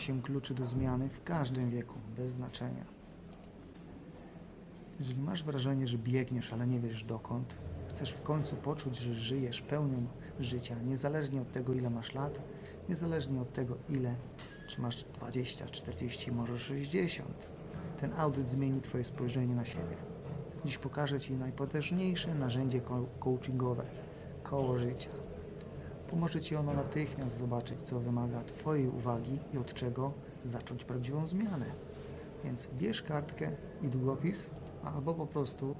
8 kluczy do zmiany w każdym wieku, bez znaczenia. Jeżeli masz wrażenie, że biegniesz, ale nie wiesz dokąd, chcesz w końcu poczuć, że żyjesz pełnią życia, niezależnie od tego, ile masz lat, niezależnie od tego, ile, czy masz 20, 40, może 60, ten audyt zmieni Twoje spojrzenie na siebie. Dziś pokażę Ci najpotężniejsze narzędzie coachingowe koło życia. Pomoże Ci ono natychmiast zobaczyć, co wymaga Twojej uwagi i od czego zacząć prawdziwą zmianę. Więc bierz kartkę i długopis, albo po prostu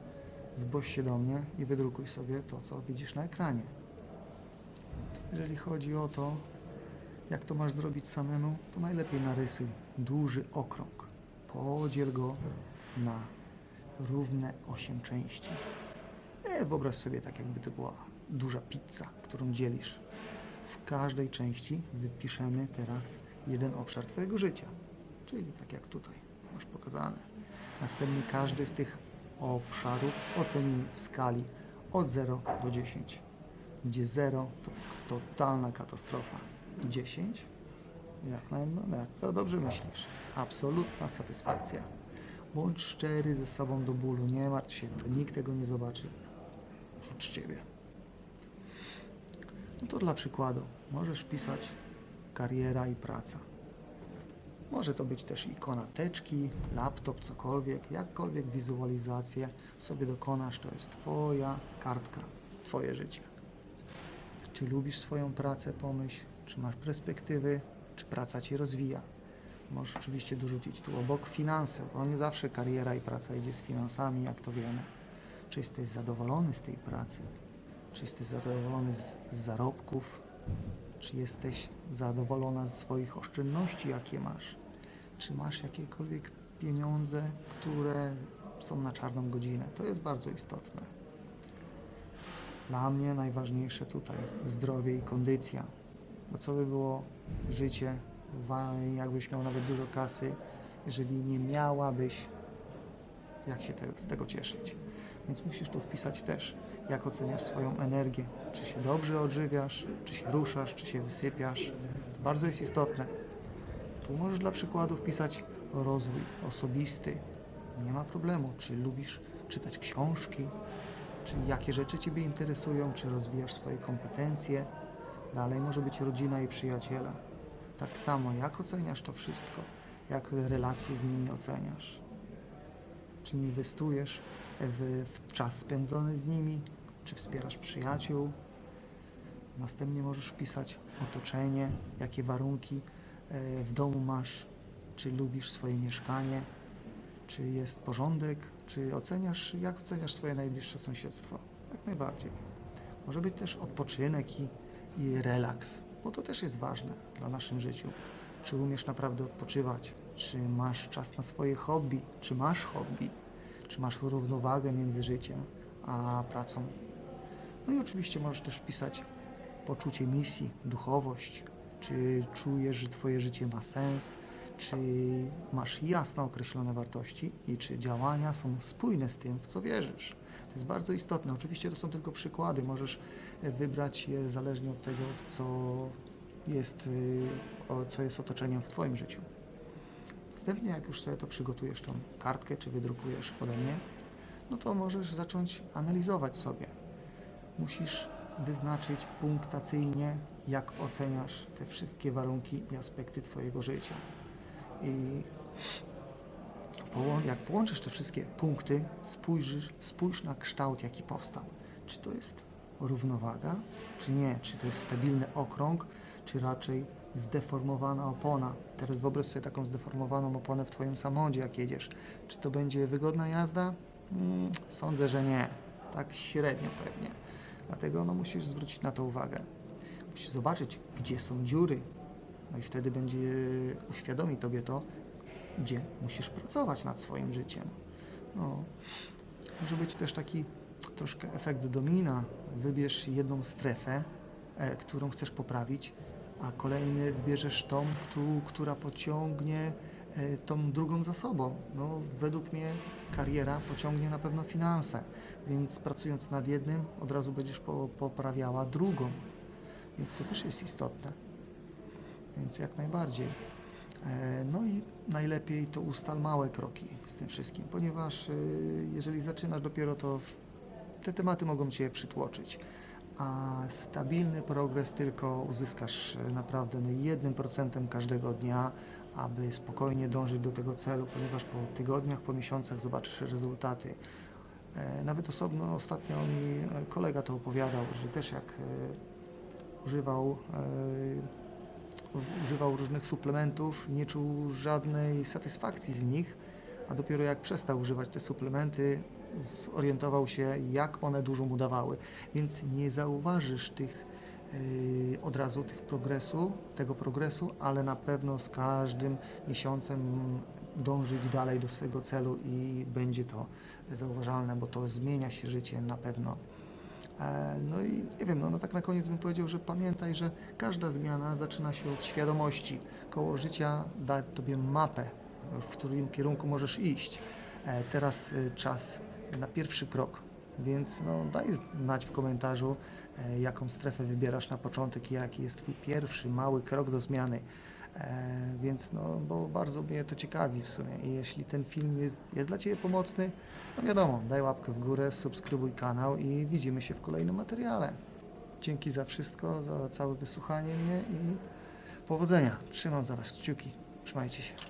zgłoś się do mnie i wydrukuj sobie to, co widzisz na ekranie. Jeżeli chodzi o to, jak to masz zrobić samemu, to najlepiej narysuj duży okrąg. Podziel go na równe 8 części. E, wyobraź sobie tak, jakby to była duża pizza, którą dzielisz. W każdej części wypiszemy teraz jeden obszar Twojego życia. Czyli tak jak tutaj masz pokazane. Następnie każdy z tych obszarów ocenimy w skali od 0 do 10, gdzie 0 to totalna katastrofa, 10 jak, naj, no, jak to dobrze myślisz, absolutna satysfakcja. Bądź szczery ze sobą do bólu, nie martw się, to nikt tego nie zobaczy, oprócz Ciebie. No to dla przykładu, możesz wpisać kariera i praca. Może to być też ikona teczki, laptop, cokolwiek, jakkolwiek wizualizację sobie dokonasz, to jest Twoja kartka, Twoje życie. Czy lubisz swoją pracę, pomyśl, czy masz perspektywy, czy praca Cię rozwija. Możesz oczywiście dorzucić tu obok finanse, bo nie zawsze kariera i praca idzie z finansami, jak to wiemy. Czy jesteś zadowolony z tej pracy? Czy jesteś zadowolony z, zarobków? Czy jesteś zadowolona z swoich oszczędności, jakie masz? Czy masz jakiekolwiek pieniądze, które są na czarną godzinę? To jest bardzo istotne. Dla mnie najważniejsze tutaj zdrowie i kondycja. Bo co by było życie, jakbyś miał nawet dużo kasy, jeżeli nie miałabyś jak się te, z tego cieszyć. Więc musisz tu wpisać też, jak oceniasz swoją energię. Czy się dobrze odżywiasz, czy się ruszasz, czy się wysypiasz. To bardzo jest istotne. Tu możesz dla przykładu wpisać rozwój osobisty. Nie ma problemu. Czy lubisz czytać książki, czy jakie rzeczy Ciebie interesują, czy rozwijasz swoje kompetencje. Dalej może być rodzina i przyjaciele. Tak samo, jak oceniasz to wszystko, jak relacje z nimi oceniasz. Czy inwestujesz w, w czas spędzony z nimi, czy wspierasz przyjaciół. Następnie możesz wpisać otoczenie, jakie warunki e, w domu masz, czy lubisz swoje mieszkanie, czy jest porządek, czy oceniasz, jak oceniasz swoje najbliższe sąsiedztwo. Jak najbardziej. Może być też odpoczynek i, i relaks, bo to też jest ważne dla naszym życiu. Czy umiesz naprawdę odpoczywać? Czy masz czas na swoje hobby? Czy masz hobby? Czy masz równowagę między życiem a pracą? No i oczywiście możesz też wpisać poczucie misji, duchowość. Czy czujesz, że Twoje życie ma sens? Czy masz jasno określone wartości i czy działania są spójne z tym, w co wierzysz? To jest bardzo istotne. Oczywiście to są tylko przykłady. Możesz e, wybrać je zależnie od tego, co jest, o- co jest otoczeniem w Twoim życiu. Następnie, jak już sobie to przygotujesz, tą kartkę, czy wydrukujesz ode mnie, no to możesz zacząć analizować sobie. Musisz wyznaczyć punktacyjnie, jak oceniasz te wszystkie warunki i aspekty Twojego życia. I jak połączysz te wszystkie punkty, spójrzysz, spójrz na kształt, jaki powstał. Czy to jest równowaga, czy nie? Czy to jest stabilny okrąg, czy raczej zdeformowana opona? Teraz wyobraź sobie taką zdeformowaną oponę w Twoim samochodzie, jak jedziesz. Czy to będzie wygodna jazda? Mm, sądzę, że nie. Tak średnio pewnie. Dlatego no, musisz zwrócić na to uwagę. Musisz zobaczyć, gdzie są dziury. No i wtedy będzie uświadomi Tobie to, gdzie musisz pracować nad swoim życiem. No, może być też taki troszkę efekt domina. Wybierz jedną strefę, e, którą chcesz poprawić, a kolejny wybierzesz tą, któ- która pociągnie e, tą drugą za sobą. No, według mnie kariera pociągnie na pewno finanse, więc pracując nad jednym, od razu będziesz po, poprawiała drugą. Więc to też jest istotne. Więc jak najbardziej. E, No i najlepiej to ustal małe kroki z tym wszystkim, ponieważ y, jeżeli zaczynasz dopiero, to te tematy mogą Cię przytłoczyć, a stabilny progres tylko uzyskasz e, naprawdę no, 1% każdego dnia, aby spokojnie dążyć do tego celu, ponieważ po tygodniach, po miesiącach zobaczysz rezultaty. E, Nawet osobno ostatnio mi e, kolega to opowiadał, że też jak używał, używał różnych suplementów, nie czuł żadnej satysfakcji z nich, a dopiero jak przestał używać te suplementy, zorientował się, jak one dużo mu dawały. Więc nie zauważysz tych e, od razu tych progresu, tego progresu, ale na pewno z każdym miesiącem dążyć dalej do swojego celu i będzie to zauważalne, bo to zmienia się życie na pewno. E, No i nie wiem, no, no tak na koniec bym powiedział, że pamiętaj, że każda zmiana zaczyna się od świadomości. Koło życia da tobie mapę, w którym kierunku możesz iść. E, Teraz e, czas na pierwszy krok, więc no, daj znać w komentarzu, e, jaką strefę wybierasz na początek i jaki jest twój pierwszy mały krok do zmiany. E, Więc no, bo bardzo mnie to ciekawi w sumie i jeśli ten film jest, jest dla Ciebie pomocny, no wiadomo, daj łapkę w górę, subskrybuj kanał i widzimy się w kolejnym materiale. Dzięki za wszystko, za całe wysłuchanie mnie i powodzenia. Trzymam za Was kciuki. Trzymajcie się.